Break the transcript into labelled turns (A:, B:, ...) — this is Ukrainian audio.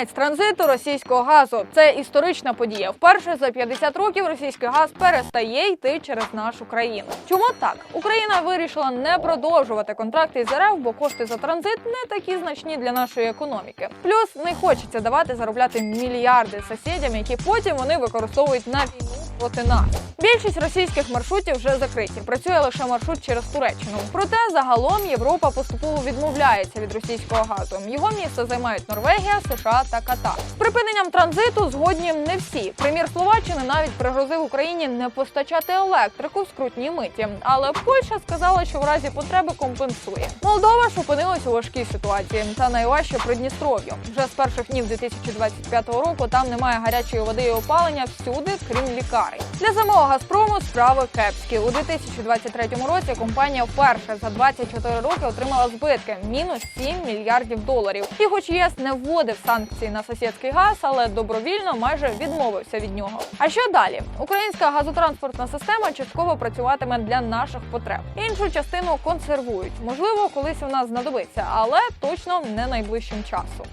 A: Кінець транзиту російського газу це історична подія. Вперше за 50 років російський газ перестає йти через нашу країну. Чому так? Україна вирішила не продовжувати контракти із РФ, бо кошти за транзит не такі значні для нашої економіки. Плюс не хочеться давати заробляти мільярди сусідям, які потім вони використовують на війну проти нас. Більшість російських маршрутів вже закриті. Працює лише маршрут через Туреччину. Проте загалом Європа поступово відмовляється від російського газу. Його місце займають Норвегія, США та Катар. З припиненням транзиту згодні не всі. Прем'єр Словаччини навіть пригрозив Україні не постачати електрику в скрутній миті. Але Польща сказала, що в разі потреби компенсує. Молдова ж опинилась у важкій ситуації. Та найважче Придністров'ю. Вже з перших днів 2025 року там немає гарячої води і опалення всюди, крім лікарень. Для самого Газпрому справи кепські. У 2023 році компанія вперше за 24 роки отримала збитки мінус 7 мільярдів доларів. І, хоч ЄС не вводив санкції на сусідський газ, але добровільно майже відмовився від нього. А що далі? Українська газотранспортна система частково працюватиме для наших потреб. Іншу частину консервують. Можливо, колись вона знадобиться, але точно не найближчим часом.